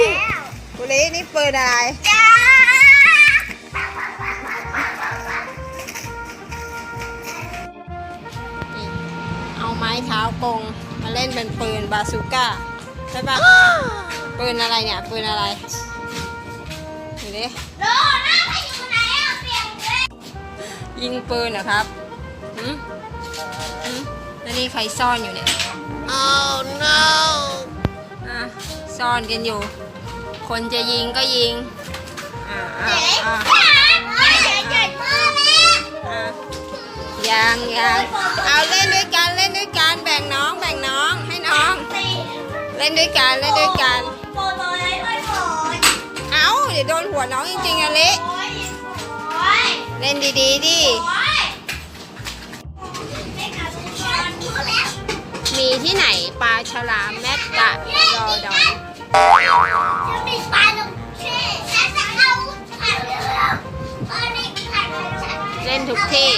ลี่กุลีนี่ปืนอะไรเอาไม้เท้ากงมาเล่นเป็นปืนบาซูก้าใช่ปะปืนอะไรเนี่ย ปืนอะไรดูดิโดน้าไปอยู่ไหนเปลี่ยนเลยยิงปืนเหรอครับหืมหืมแล้วนี่ใครซ่อนอยู่เนี่ย oh no ซ่อนกันอยู่ คนจะยิงก็ยิง อ่าอ่าอ่ายังยังเอาเล่นด้วยกันเล่นด้วยกันแบ่งน้องแบ่งน้องให้น้อง เล่นด้วยกันเล่นด้วยกันเอาเดี๋ยวโดนหัวน้องจริงๆอะเละโอ้ยเล่นดีๆดิโอ้ยไม่ขาดทุกคนพูดแล้วมีที่ไหนปลาฉลามแมกกะ เล่นทุกที่